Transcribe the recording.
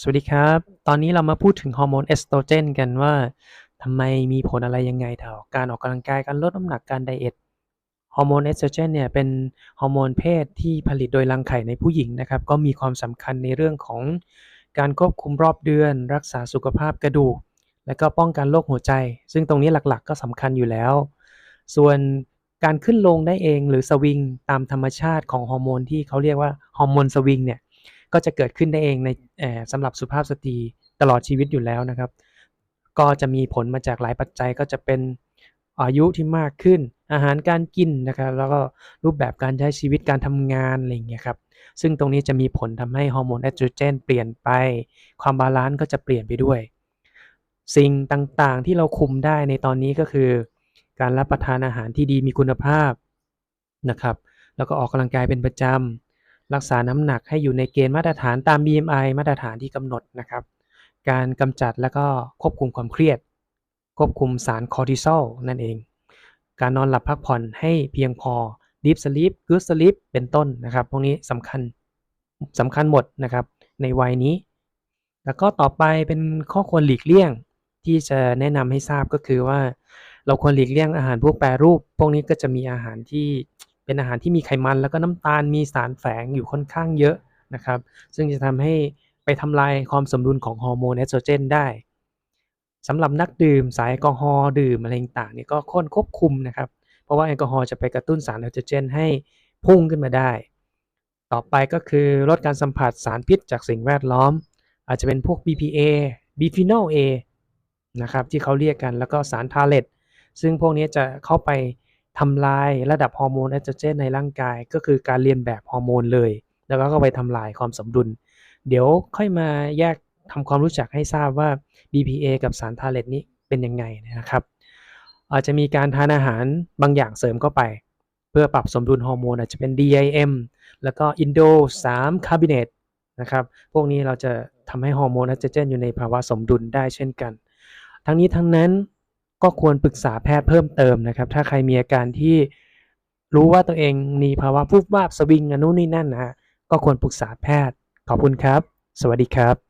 สวัสดีครับ ตอนนี้เรามาพูดถึงฮอร์โมนเอสโตรเจนกันว่าทำไมมีผลอะไรยังไงต่อการออกกำลังกาย การลดน้ำหนัก การไดเอตฮอร์โมนเอสโตรเจนเนี่ยเป็นฮอร์โมนเพศที่ผลิตโดยรังไข่ในผู้หญิงนะครับ ก็มีความสำคัญในเรื่องของการควบคุมรอบเดือน รักษาสุขภาพกระดูก และก็ป้องกันโรคหัวใจ ซึ่งตรงนี้หลักๆ ก็สำคัญอยู่แล้ว ส่วนการขึ้นลงได้เองหรือสวิงตามธรรมชาติของฮอร์โมนที่เขาเรียกว่าฮอร์โมนสวิงเนี่ย ก็จะเกิดขึ้นได้เองในสำหรับสุภาพสตรีตลอดชีวิตอยู่แล้วนะครับ ก็จะมีผลมาจากหลายปัจจัยก็จะเป็นอายุที่มากขึ้นอาหารการกินนะครับ แล้วก็รูปแบบการใช้ชีวิตการทำงานอะไรอย่างเงี้ยครับซึ่งตรงนี้จะมีผลทำให้ฮอร์โมนเอสโตรเจนเปลี่ยนไป ความบาลานซ์ก็จะเปลี่ยนไปด้วย สิ่งต่างๆที่เราคุมได้ในตอนนี้ก็คือ การรับประทานอาหารที่ดีมีคุณภาพนะครับ แล้วก็ออกกำลังกายเป็นประจำ รักษาน้ำหนักให้อยู่ในเกณฑ์มาตรฐานตาม BMI มาตรฐานที่กำหนดนะครับ การกำจัดแล้วก็ควบคุมความเครียด ควบคุมสารคอร์ติซอลนั่นเอง การนอนหลับพักผ่อนให้เพียงพอ Deep Sleep Good Sleep เป็นต้นนะครับ พวกนี้สำคัญสำคัญหมดนะครับ ในวัยนี้ แล้วก็ต่อไปเป็นข้อควรหลีกเลี่ยงที่จะแนะนำให้ทราบก็คือว่า เราควรหลีกเลี่ยงอาหารพวกแปรรูป พวกนี้ก็จะมีอาหารที่ เป็นอาหารที่มีไขมันแล้วก็น้ำตาลมีสารแฝงอยู่ค่อนข้างเยอะนะครับ ซึ่งจะทำให้ไปทำลายความสมดุลของฮอร์โมนเอสโตรเจนได้สำหรับนักดื่มสายแอลกอฮอล์ดื่มอะไรต่างเนี่ยก็ควรควบคุมนะครับ เพราะว่าแอลกอฮอล์จะไปกระตุ้นสารเอสโตรเจนให้พุ่งขึ้นมาได้ ต่อไปก็คือลดการสัมผัสสารพิษจากสิ่งแวดล้อม อาจจะเป็นพวก BPA บิฟีนอล A นะครับที่เขาเรียกกันแล้วก็สารทาเลตซึ่งพวกนี้จะเข้าไป ทำลายระดับฮอร์โมนเอสโตรเจนในร่างกาย ก็คือการเรียนแบบฮอร์โมนเลย แล้วก็ไปทำลายความสมดุล เดี๋ยวค่อยมาแยกทำความรู้จักให้ทราบว่า BPA กับสารทาเลตนี้เป็นยังไงนะครับ อาจจะมีการทานอาหารบางอย่างเสริมเข้าไป เพื่อปรับสมดุลฮอร์โมนอาจจะเป็น DIM แล้วก็อินโด3คาร์บิเนตนะครับ พวกนี้เราจะทำให้ฮอร์โมนเอสโตรเจนอยู่ในภาวะสมดุลได้เช่นกัน ทั้งนี้ทั้งนั้น ก็ควรปรึกษาแพทย์เพิ่มเติมนะครับ ถ้าใครมีอาการที่รู้ว่าตัวเองมีภาวะฟุบวาบสวิงอันนู้นนี่นั่นนะฮะก็ควรปรึกษาแพทย์ ขอบคุณครับ สวัสดีครับ